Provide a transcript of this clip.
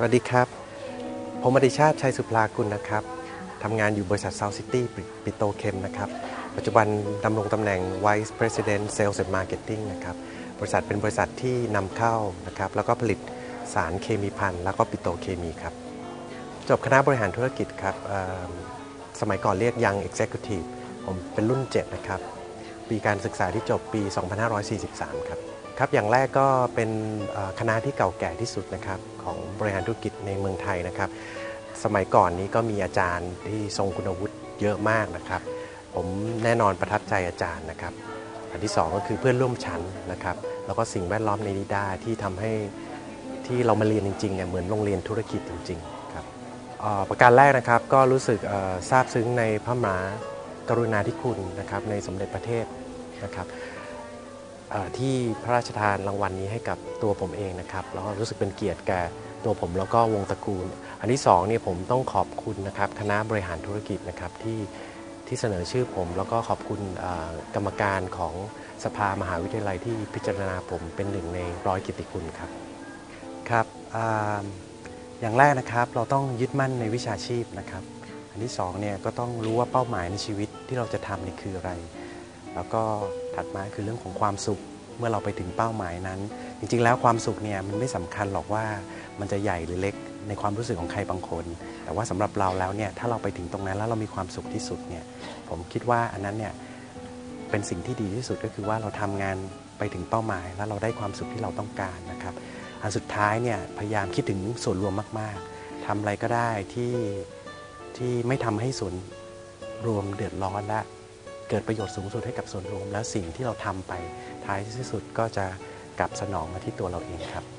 สวัสดีครับ ผมอดิชาติชัยสุพลากุลนะครับ ทำงานอยู่บริษัท South City ปิโตเคมนะครับ ปัจจุบันดำรงตำแหน่ง Vice President Sales and Marketing นะครับ บริษัทเป็นบริษัทที่นำเข้านะครับ แล้วก็ผลิตสารเคมีพันแล้วก็ปิโตเคมีครับ จบคณะบริหารธุรกิจครับ สมัยก่อนเรียก Young Executive ผมเป็นรุ่น 7 นะครับ ปีการศึกษาที่จบปี 2543 ครับครับอย่างแรกก็เป็นคณะที่เก่าแก่ที่สุดนะครับของบริหารธุรกิจในเมืองไทยนะครับ สมัยก่อนนี้ก็มีอาจารย์ที่ทรงคุณวุฒิเยอะมากนะครับ ผมแน่นอนประทับใจอาจารย์นะครับ อันที่สองก็คือเพื่อนร่วมชั้นนะครับ แล้วก็สิ่งแวดล้อมในนิด้าที่ทำให้ที่เรามาเรียนจริงๆเนี่ยเหมือนโรงเรียนธุรกิจจริง ๆ ประการแรกนะครับก็รู้สึกซาบซึ้งในพระมหากรุณาธิคุณนะครับในสมเด็จพระเทพนะครับที่พระราชทานรางวัลนี้ให้กับตัวผมเองนะครับแล้วก็รู้สึกเป็นเกียรติแก่ตัวผมแล้วก็วงตระกูล อันที่สองเนี่ยผมต้องขอบคุณนะครับคณะบริหารธุรกิจนะครับที่ที่เสนอชื่อผม แล้วก็ขอบคุณกรรมการของสภามหาวิทยาลัยที่พิจารณาผมเป็นหนึ่งในร้อยกิติคุณครับครับ อย่างแรกนะครับเราต้องยึดมั่นในวิชาชีพนะครับ อันที่สองเนี่ยก็ต้องรู้ว่าเป้าหมายในชีวิตที่เราจะทำนี่คืออะไร แล้วก็ถัดมาคือเรื่องของความสุขเมื่อเราไปถึงเป้าหมายนั้น จริงๆ แล้วความสุขเนี่ยมันไม่สำคัญหรอกว่ามันจะใหญ่หรือเล็กในความรู้สึกของใครบางคน แต่ว่าสำหรับเราแล้วเนี่ยถ้าเราไปถึงตรงนั้นแล้วเรามีความสุขที่สุดเนี่ยผมคิดว่าอันนั้นเนี่ยเป็นสิ่งที่ดีที่สุดก็คือว่าเราทำงานไปถึงเป้าหมาย แล้วเราได้ความสุขที่เราต้องการนะครับ อันสุดท้ายเนี่ยพยายามคิดถึงส่วนรวมมาก ๆทำอะไรก็ได้ที่ที่ไม่ทำให้ส่วนรวมเดือดร้อนและเกิดประโยชน์สูงสุดให้กับส่วนรวม แล้วสิ่งที่เราทำไปท้ายที่สุดก็จะกลับสนองมาที่ตัวเราเองครับ